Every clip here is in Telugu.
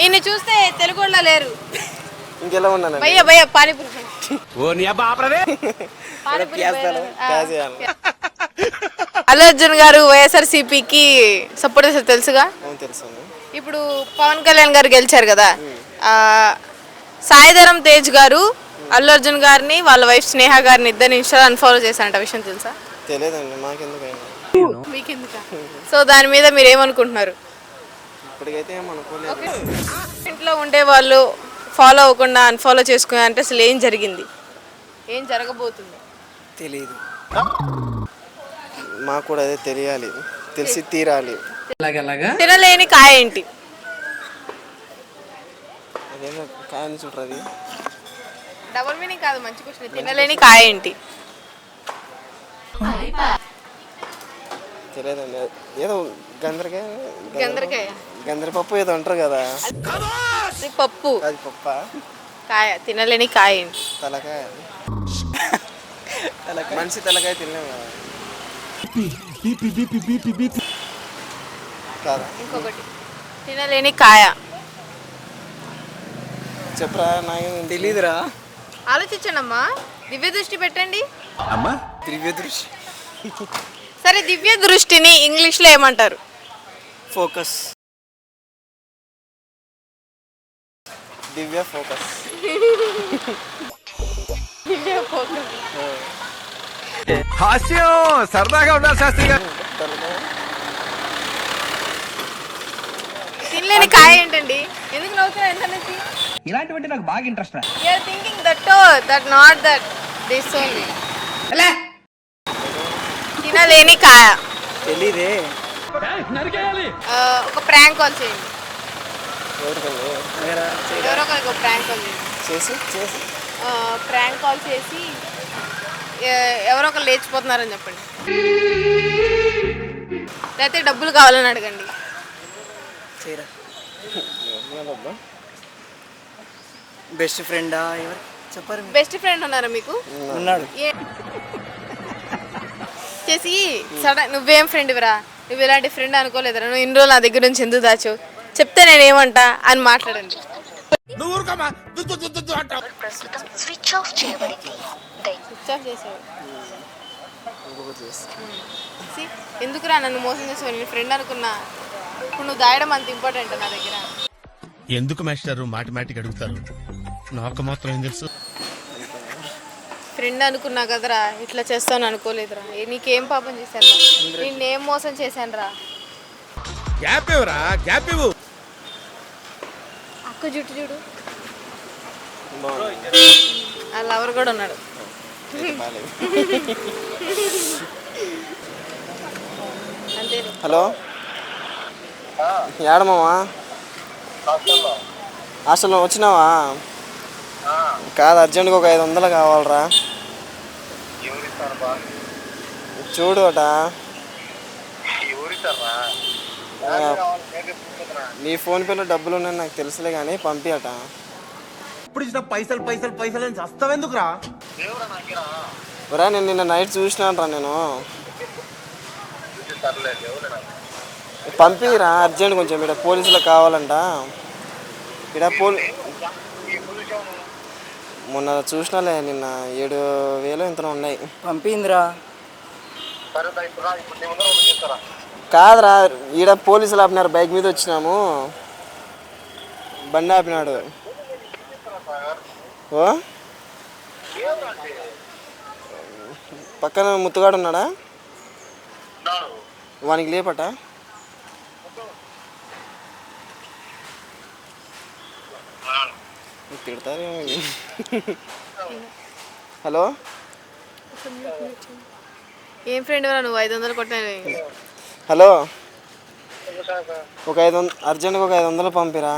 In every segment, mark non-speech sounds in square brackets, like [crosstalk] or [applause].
ఈయన చూస్తే తెలుగు వాళ్ళ లేరు. ఇంకెలా ఉన్నాను భయ్య భయ్య పానీపూరి అల్లు అర్జున్ గారు వైఎస్ఆర్సీపీకి సపోర్ట్ చేస్తారు తెలుసుగా? ఇప్పుడు పవన్ కళ్యాణ్ గారు గెలిచారు కదా. ఆ, సాయిధరం తేజ్ గారు అల్లు అర్జున్ గారిని వాళ్ళ వైఫ్ స్నేహ గారిని ఇద్దరిని ఇన్స్టా అన్ఫాలో చేశారంట విషయం తెలుసా? తెలియదండి సో దాని మీద మీరు ఏమనుకుంటున్నారు ఇప్పటికైతే ఏం అనుకోలేదు. ఇంట్లో ఉండే వాళ్ళు ఫాలో అవ్వకుండా అన్ఫాలో చేసుకున్నా అంటే అసలు ఏం జరిగింది? ఏం జరగబోతుంది? తెలియదు మాకు కూడా అదే తెలియాలి. తెలిసి తీరాలి. తినలేని కాయ ఏంటి? అదేమో కాయని చూడరు అది? డబుల్ మీనింగ్ కాదు మంచి క్వశ్చన్ తినలేని కాయ ఏంటి? తెలియదండి ఏదో గందరకాయ గందరకాయ గందరపప్పు ఏదో అంటారు కదా. ఇది పప్పు. అది పప్ప? కాయ తినలేని కాయ ఏంటి తలకాయ మనిషి తలకాయ తినలేము కదా. కాదా? ఇంకొకటి. తినలేని కాయ. చెప్పరా నాకు తెలీదురా. ఆలోచించండమ్మా. దివ్య దృష్టి పెట్టండి. అమ్మా. దివ్య దృష్టి. సరే దివ్య దృష్టిని ఇంగ్లీష్లో ఏమంటారు? ఫోకస్. దివ్య ఫోకస్ హాస్యం! సరదాగా ఉండాలి శాస్త్రి గారు. తినలేని కాయ ఏంటండి? ఎందుకు నవ్వుతున్నారు ఎంత నుంచి? ఇలాంటివంటే నాకు బాగా ఇంట్రెస్ట్ రా. You are thinking that that not that this only తినలేని కాయ. తెలీదే. ఆ, ఒక ప్రాంక్ కాల్ చేయండి. ఎవరో ఒకరికి ప్రాంక్ కాల్ చేసి చేసి. ప్రాంక్ కాల్ చేసి ఎవరో ఒకరు లేచిపోతున్నారని చెప్పండి. లేకపోతే డబ్బులు కావాలని అడగండి. చేయరా? బెస్ట్ ఫ్రెండా ఎవరు? చెప్పారు బెస్ట్ ఫ్రెండ్ ఉన్నారా మీకు? ఉన్నాడు. ఏ- చేసి సడన్ నువ్వేం ఫ్రెండ్ ఇవరా నువ్వు ఇలాంటి ఫ్రెండ్ అనుకోలేదురా. నువ్వు ఇన్ని రోజులు నా దగ్గర నుంచి ఎందుకు దాచు చెప్తే నేను ఏమంటా అని మాట్లాడండి. స్విచ్ ఆఫ్ చేయబడింది. స్విచ్ చేసావు. ఎందుకురా నన్ను మోసం చేసావు? నేను ఫ్రెండ్ అనుకున్నా. ఇప్పుడు నువ్వు దాయడం అంత ఇంపార్టెంట్ నా దగ్గర. ఎందుకు మాస్టారు? మాటిమాటికి అడుగుతారు. నాకు మాత్రం ఏం తెలుసు? ఫ్రెండ్ అనుకున్నా కదరా. ఇట్లా చేస్తాను అనుకోలేదురా. ఏ, నీకేం పాపం చేశాను నిన్నేం మోసం చేశాను రా గ్యాప్ ఇవ్వరా? గ్యాప్ ఇవ్వు. అక్క జుట్టు చూడు. బాగుంది. ఆ లవర్ కూడా ఉన్నాడు. అంతే. హలో. ఏడమావా హాస్టల్లో. వచ్చినావా? కాదు అర్జెంట్గా ఒక ఐదు వందలు కావాలరా. చూడు అట. నీ ఫోన్ పేలో డబ్బులు ఉన్నాయని నాకు తెలుసులే కానీ పంపి అట ఇప్పుడు ఇచ్చిన పైసలు పైసలు పైసలు అని చస్తావెందుకురా రా నేను నిన్న నైట్ చూసినాను రా నేను. పంపిరా అర్జెంట్ కొంచెం. ఇక్కడ పోలీసులకు కావాలంట. ఇక్కడ పోలీ మొన్న చూసినాలే నిన్న ఏడు వేలు ఎంతనో ఉన్నాయి. పంపిందిరా. కాదురా ఈడ పోలీసులు ఆపినారు బైక్ మీద వచ్చినాము. బండి ఆపినాడు. ఓ? పక్కన ముత్తుగాడు ఉన్నాడా? వానికి లేపట? తిడతారు హలో? ఏం ఫ్రెండ్ నువ్వు? ఐదు వందలు కొట్టాను హలో. ఒక ఐదు వంద అర్జెంట్గా ఒక ఐదు వందలు పంపిరా.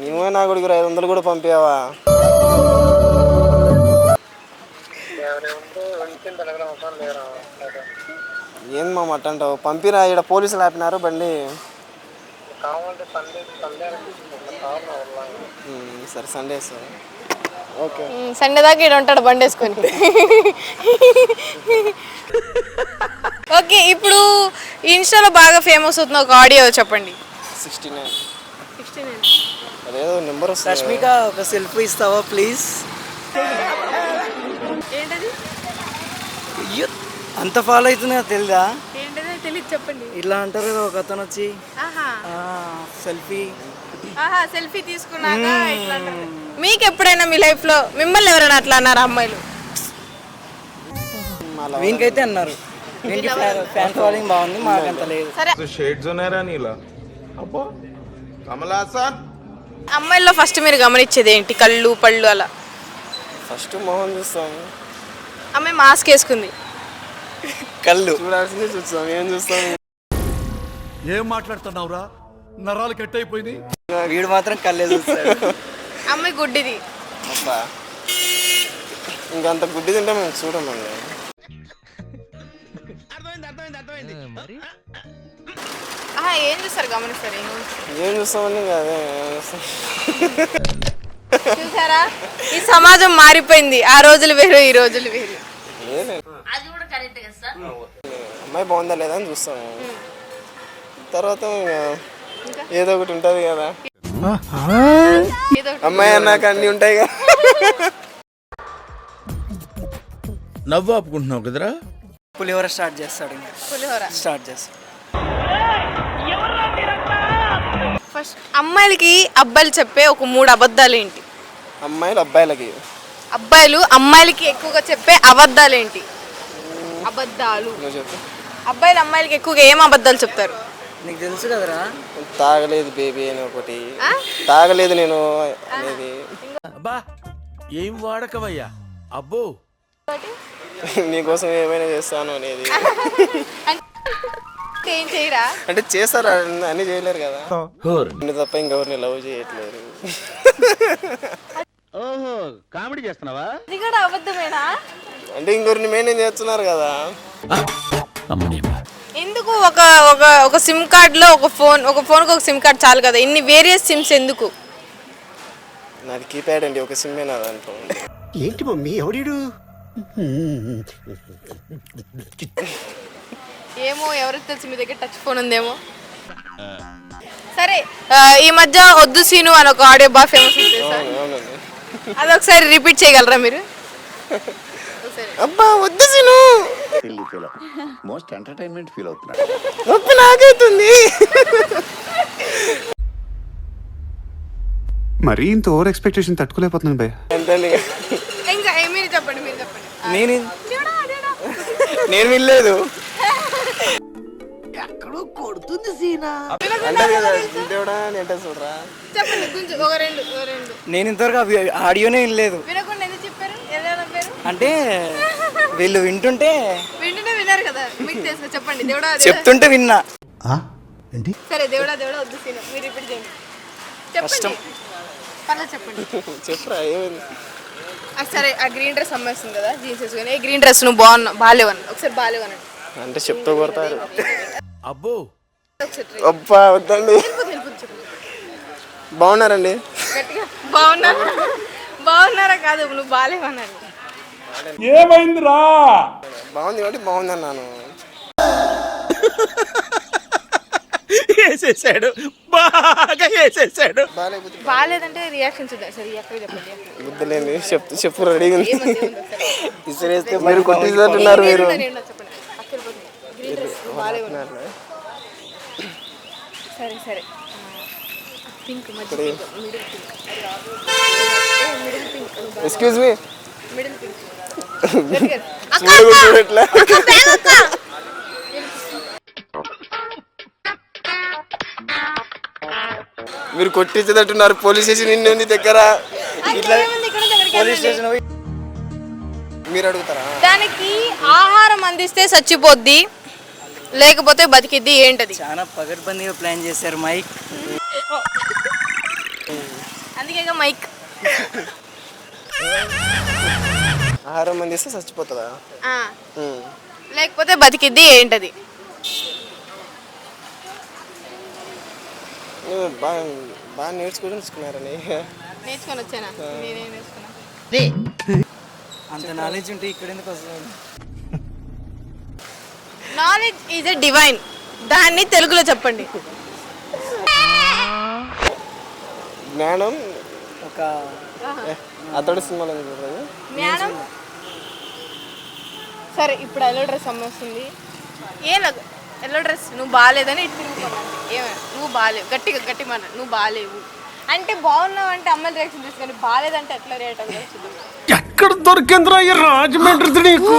నువ్వే నా కొడుకు ఐదు వందలు కూడా పంపావా ఏం మా మట్ట అంటావు? పంపిరా ఇక్కడ పోలీసులు ఆపినారు బండి. సరే సండే సార్ సండే దాకా ఈడు ఉంటాడు బండి వేసుకొని. ఓకే ఇప్పుడు ఇన్స్టాలో బాగా ఫేమస్ అవుతున్న ఒక ఆడియో చెప్పండి. Sixty nine. అదేదో నెంబర్ వస్తుంది రష్మిక ఒక సెల్ఫీ ఇస్తావా ప్లీజ్? ఏంటది? అయ్యో అంత ఫాలో అవుతుందా తెలుదా? ఏంటది? తెలియదు చెప్పండి. ఇట్లా అంటారు కదా ఒక అతను వచ్చి. ఆహా. సెల్ఫీ. ఆహా సెల్ఫీ తీసుకున్నాక ఇట్లా అంటారు. మీకు ఎప్పుడైనా మీ లైఫ్లో మిమ్మల్ని ఎవరైనా అట్లా అన్నారా అమ్మాయిలు? వీనికైతే అన్నారు. వీనికి ఫ్యాన్ ఫాలోయింగ్ బాగుంది మాకంత లేదు. సరే. షేడ్స్ ఉన్నారా నీలా? అబ్బో. కమలాసన్ అమ్మాయిల్లో ఫస్ట్ మీరు గమనించేది ఏంటి? కళ్ళు పళ్ళు అలా? ఫస్ట్ మొహం చూస్తాం. అమ్మాయి మాస్క్ వేసుకుంది. కళ్ళు. చూడాల్సిందే చూస్తాం ఏం చూస్తాం. ఏం మాట్లాడుతున్నావురా? నరాలు కట్ అయిపోయింది వీడు మాత్రం కళ్ళే చూస్తాడు. [laughs] అమ్మాయి గుడ్డిది. అబ్బా. ఇంకంత గుడ్డి తింటే మేము చూడమండి. ఆహా ఏం చూస్తారు? గమనిస్తారు ఏం చూస్తామండి ఇంకా అదే ఏం చూస్తాం? చూసారా? ఈ సమాజం మారిపోయింది. ఆ రోజులు వేరు ఈ రోజులు వేరు. ఏలే. అమ్మాయి బాగుందా లేదా అని చూస్తాము తర్వాత ఇంకా? ఏదో ఒకటి ఉంటుంది కదా. అమ్మాయి అన్నాక అన్నీ ఉంటాయి కదా నవ్వు ఆపుకుంటున్నావు కదరా? పులిహోర స్టార్ట్ చేస్తాడు పులిహోర. స్టార్ట్ చేస్తాడు ఫస్ట్ అమ్మాయిలకి అబ్బాయిలు చెప్పే ఒక మూడు అబద్ధాలు ఏంటి? అమ్మాయిలు అబ్బాయిలకి. అబ్బాయిలు అమ్మాయిలకి ఎక్కువగా చెప్పే అబద్ధాలు ఏంటి? అబద్ధాలు. అబ్బాయిలు అమ్మాయిలకి ఎక్కువగా ఏం అబద్ధాలు చెప్తారు? నీకు తెలుసు కదరా? తాగలేదు బేబీ అని ఒకటి? తాగలేదు నేను అనేది. అబ్బా ఏం వాడకవయ్యా? అబ్బో. [laughs] నీకోసం ఏమైనా చేస్తాను అనేది. అంటే [laughs] ఏం చేయరా? అంటే చేస్తారు? అన్ని చేయలేరు కదా. నిన్ను తప్ప ఇంకెవరిని లవ్ చేయట్లేదు. [laughs] ఓహో కామెడీ చేస్తున్నావా? అబద్ధమేనా? అంటే ఇంకొకరిని మెయింటైన్ చేస్తున్నారు కదా. ఎందుకు ఒక ఒక ఒక సిమ్ కార్డ్లో ఒక ఫోన్ ఒక ఫోన్ ఒక సిమ్ కార్డ్ చాలు కదా. ఇన్ని వేరియస్ సిమ్స్ ఎందుకు? నాది కీప్యాడ్ అండి ఒక దాంట్లో ఏంటి మమ్మీ ఎవడీడు ఏమో ఎవరికి తెలుసు మీ దగ్గర టచ్ ఫోన్ ఉందేమో. సరే ఆ, ఈ మధ్య వద్దు సీను అని ఒక ఆడియో బాగా ఫేమస్ ఉంది సార్ అవునండి. అది ఒకసారి రిపీట్ చేయగలరా మీరు. అబ్బా వద్దు సిను! మోస్ట్ ఎంటర్టైన్మెంట్ ఫీల్ అవుతున్నాడు నొప్పి నాకైతుంది. మరీ ఇంత ఓవర్ ఎక్స్పెక్టేషన్ తట్టుకోలేకపోతున్నాను భయ్య. అంతే ఇంకా ఏ- మీరు చెప్పండి మీరు చెప్పండి. ఆ, నేను. నేను వినలేదు. దేవుడా అని అంటే చూడరా? చెప్పండి కొంచెం ఒక రెండు ఒక రెండు. నేను ఇంతవరకు అవి ఆడియోనే వినలేదు. వినకుండా ఎందుకు చెప్పారు? ఎలా నవ్వారు అంటే వీళ్ళు వింటుంటే వింటూనే విన్నారు కదా. మీకు తెలుసు చెప్పండి. దేవుడా. చెప్తుంటే విన్నా. ఏంటి? సరే దేవుడా దేవుడా వద్దు సీను. మీరు రిపీట్ చేయండి. చెప్పండి. పర్లేదు చెప్పండి. చెప్పురా ఏమైంది? ఆ, సరే ఆ గ్రీన్ డ్రెస్ అమ్మేస్తుంది కదా జీన్స్ వేసుకొని ఏ గ్రీన్ డ్రెస్ నువ్వు బాగున్నావు బాగాలేవని ఒకసారి బాగాలేవనండి అంటే చెప్తూ కొడతారు. అబ్బో. అబ్బా వద్దండి. బాగున్నారండి? బాగున్నారా బాగున్నారా కాదు నువ్వు బాగాలేవన్నాడు బాగుంది కాబట్టి బాగుంది అన్నాను వేసేసాడు. బాగా వేసేసాడు. బాగాలేదంటే రియాక్షన్ చూద్దాం సరే ఎక్కడ చెప్పండి చెప్పు రెడీగా ఉంది. ఇసిరేస్తే మీరు కొట్టిస్తున్నారు మీరు. సరే సరే. Pink middle pink pink excuse me మీరు కొట్టించేటట్టున్నారు. పోలీస్ స్టేషన్ నిన్న ఉంది దగ్గర. అక్కడికి పోలీస్. స్టేషన్ మీరు అడుగుతారా? దానికి ఆహారం అందిస్తే చచ్చిపోద్ది. లేకపోతే బతికిద్ది. ఏంటది? చాలా పగడ్బందీగా ప్లాన్ చేశారు మైక్. అందుకే మైక్. [laughs] ఆహారం అందిస్తే చచ్చిపోతుందా? ఆ, ఉమ్. లేకపోతే బతికిద్ది ఏంటది? నువ్వు బాగా బాగా నేర్చుకుని నేర్చుకున్నారని నేర్చుకొని వచ్చానా? నేనే నేర్చుకున్నా? అంత నాలెడ్జ్ ఉంటే ఇక్కడ ఎందుకు వస్తుంది? నాలెడ్జ్ ఈజ్ ఎ డివైన్ దాన్ని తెలుగులో చెప్పండి. జ్ఞానం ఒక అతడు సినిమాలో చూడరాదు జ్ఞానం సరే ఇప్పుడు ఎల్లో డ్రెస్ అమ్మ వస్తుంది ఏం లేదు ఎల్లో డ్రెస్ నువ్వు బాగాలేదని ఇటు తిరుగుతున్నాను ఏమే నువ్వు బాగాలేవు. గట్టిగా గట్టి మాట నువ్వు బాగాలేవు. అంటే బాగున్నావు అంటే అమ్మాయి రియాక్షన్ తీసుకొని బాగాలేదంటే ఎట్లా రియాక్ట్ అవుతుంది ఎక్కడ దొరికిందిరా రాజమండ్రి నీకు?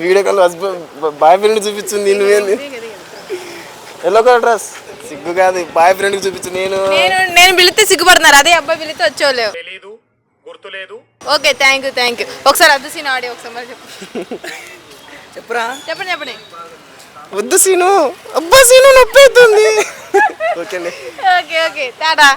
Video call husband boy friend చూపించింది నువ్వేంది ఎల్లో కలర్ డ్రెస్ సిగ్గు కాదు. బాయ్ ఫ్రెండ్ చూపించు. నేను నేను నేను పిలిస్తే సిగ్గుపడుతున్నారు. అదే అబ్బాయి పిలిస్తే వచ్చేవాళ్ళు. Okay thank you thank you ఒకసారి అద్దు సీన్ ఆడియో ఒకసారి మరి చెప్పు. చెప్పురా. చెప్పండి చెప్పండి. వద్దు సీను. అబ్బా సీను నొప్పి అవుతుంది. ఓకే అండి. Okay okay. టాటా.